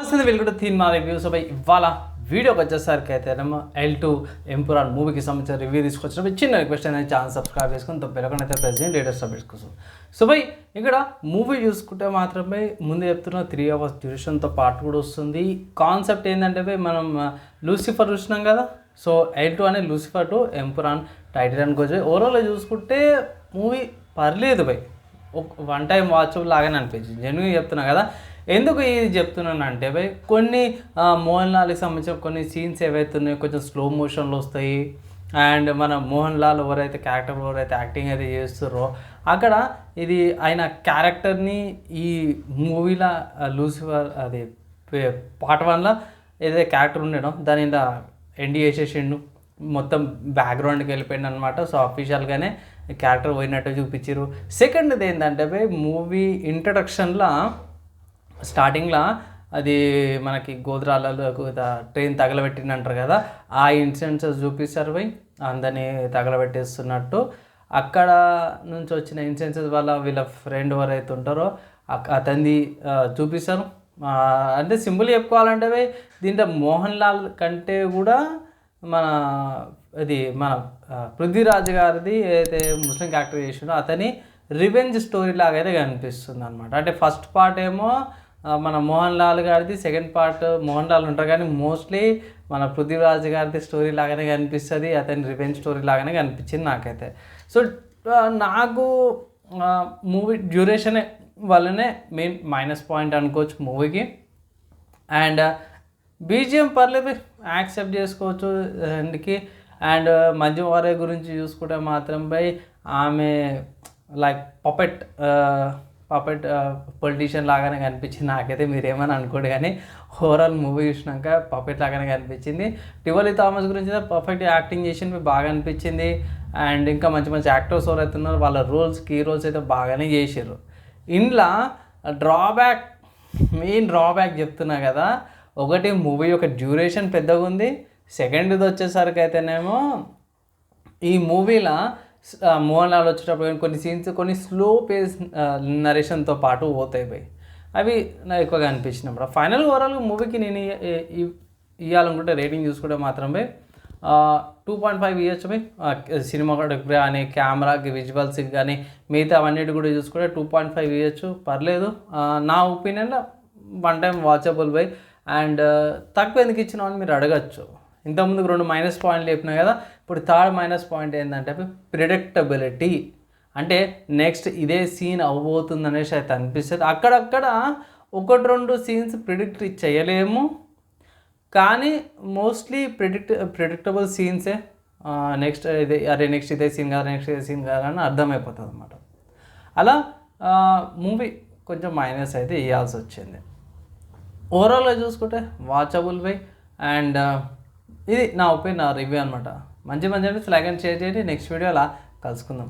నమస్తే welcome to థీన్ మా reviews పై ఇవాళ వీడియోకి వచ్చేసరికి అయితే ఎల్ టు ఎంపురాన్ మూవీకి సంబంధించిన రివ్యూ తీసుకొచ్చినప్పుడు చిన్న రిక్వెస్ట్ అనేది ఛానల్ సబ్స్క్రైబ్ చేసుకుని తప్పకుండా అయితే ప్రెసిడెంట్ లేటెస్ట్ అప్డేట్స్ కోసం. సో బై ఇక్కడ మూవీ చూసుకుంటే మాత్రమే ముందు చెప్తున్న త్రీ అవర్స్ డ్యూరేషన్తో పాటు కూడా వస్తుంది. కాన్సెప్ట్ ఏంటంటే బై మనం లూసిఫర్ చూసినాం కదా? సో ఎల్ టూ అనే లూసిఫర్ టు ఎంపురాన్ టైటిల్ అనుకోవచ్చు ఓవరాల్ చూసుకుంటే మూవీ పర్లేదు బై వన్ టైం వాచ్ లాగానే అనిపించింది. జెన్యున్ చెప్తున్నా కదా. ఎందుకు ఇది చెప్తున్నాను అంటే భయ్ కొన్ని మోహన్ లాల్కి సంబంధించిన కొన్ని సీన్స్ ఏవైతే ఉన్నాయో కొంచెం స్లో మోషన్లో వస్తాయి. అండ్ మన మోహన్ లాల్ ఎవరైతే క్యారెక్టర్ ఎవరైతే యాక్టింగ్ అయితే చేస్తారో అక్కడ ఇది ఆయన క్యారెక్టర్ని ఈ మూవీలో లూసిఫర్ అది పార్ట్ వన్లో ఏదైతే క్యారెక్టర్ ఉండడం దాని ఇలా ఎండి చేసేసిండు మొత్తం బ్యాక్గ్రౌండ్కి వెళ్ళిపోయింది అనమాట సో అఫీషియల్గానే క్యారెక్టర్ పోయినట్టు చూపించారు సెకండ్ది ఏంటంటే మూవీ ఇంట్రడక్షన్లో స్టార్టింగ్లో అది మనకి గోధురాలలో ట్రైన్ తగలబెట్టింది అంటారు కదా ఆ ఇన్సిడెంట్స్ చూపిస్తారు పోయి అందరినీ తగలబెట్టేస్తున్నట్టు. అక్కడ నుంచి వచ్చిన ఇన్సిడెన్సెస్ వల్ల వీళ్ళ ఫ్రెండ్ ఎవరైతే ఉంటారో అక్- అతనిది చూపిస్తారు. అంటే సింపుల్ చెప్పుకోవాలంటే పోయి దీంట్లో మోహన్ లాల్ కంటే కూడా మన ఇది మన పృథ్వీరాజ్ గారిది ఏదైతే ముస్లిం క్యారెక్టర్ చేసిండో అతని రివెంజ్ స్టోరీ లాగా అయితే కనిపిస్తుంది అనమాట అంటే ఫస్ట్ పార్ట్ ఏమో మన మోహన్ లాల్ గారిది సెకండ్ పార్ట్ మోహన్ లాల్ ఉంటారు కానీ మోస్ట్లీ మన పృథ్వీరాజ్ గారిది స్టోరీ లాగానే కనిపిస్తుంది అతని రివెంజ్ స్టోరీ లాగానే కనిపించింది నాకైతే. సో నాకు మూవీ డ్యూరేషన్ వల్లనే మెయిన్ మైనస్ పాయింట్ అనుకోవచ్చు మూవీకి అండ్ బీజిఎం పర్లేదు యాక్సెప్ట్ చేసుకోవచ్చు అందుకే అండ్ మంజు వారే గురించి చూసుకుంటే మాత్రం బై ఆమె లైక్ పపెట్ పపెట్ పొలిటీషియన్ లాగానే కనిపించింది. నాకైతే మీరేమని అనుకోడు కానీ ఓవరాల్ మూవీ చూసినాక పపెట్ లాగానే కనిపించింది. టివలి థామస్ గురించి పర్ఫెక్ట్ యాక్టింగ్ చేసింది బాగా అనిపించింది. అండ్ ఇంకా మంచి మంచి యాక్టర్స్ ఎవరైతే ఉన్నారో వాళ్ళ రోల్స్ కీ రోల్స్ అయితే బాగానే చేసారు ఇంట్లో డ్రాబ్యాక్ మెయిన్ డ్రాబ్యాక్ చెప్తున్నా కదా ఒకటి మూవీ యొక్క డ్యూరేషన్ పెద్దగా ఉంది సెకండ్ది వచ్చేసరికి అయితేనేమో ఈ మూవీలో మోహన్ లాల్ వచ్చేటప్పుడు కానీ కొన్ని సీన్స్ కొన్ని స్లో పేస్ నరేషన్తో పాటు పోతాయి పోయి అవి నాకు ఎక్కువగా అనిపించినప్పుడు ఫైనల్ ఓవరాల్ మూవీకి నేను ఇవ్వాలనుకుంటే రేటింగ్ చూసుకుంటే మాత్రమే టూ పాయింట్ ఫైవ్ ఇవ్వచ్చు బై. సినిమాటోగ్రఫీ కానీ కెమెరాకి విజువల్స్కి కానీ మిగతా అవన్నిటి కూడా చూసుకుంటే టూ పాయింట్ ఫైవ్ ఇవ్వచ్చు పర్లేదు. నా ఒపీనియన్లో one time watchable by. And తక్కువ ఎందుకు ఇచ్చిన అని మీరు అడగచ్చు. ఇంతకుముందుకు రెండు మైనస్ పాయింట్లు చెప్పినా కదా ఇప్పుడు థర్డ్ మైనస్ పాయింట్ ఏంటంటే ప్రిడిక్టబిలిటీ అంటే నెక్స్ట్ ఇదే సీన్ అవ్వబోతుంది అనేసి అయితే అనిపిస్తుంది. అక్కడక్కడ ఒకటి రెండు సీన్స్ ప్రిడిక్ట్ చేయలేము. కానీ మోస్ట్లీ ప్రిడిక్ట్ ప్రిడిక్టబుల్ సీన్సే నెక్స్ట్ ఇదే అరే నెక్స్ట్ ఇదే సీన్ కాదు నెక్స్ట్ ఇదే సీన్ కాదు అని అర్థమైపోతుంది అనమాట అలా మూవీ కొంచెం మైనస్ అయితే ఇవ్వాల్సి వచ్చింది. ఓవరాల్గా చూసుకుంటే వాచబుల్ బై అండ్ ఇది నా ఒపీనియన్ నా రివ్యూ అనమాట మంచి మంచి అంటే అండ్ షేర్ చేయండి. నెక్స్ట్ వీడియో అలా కలుసుకుందాం.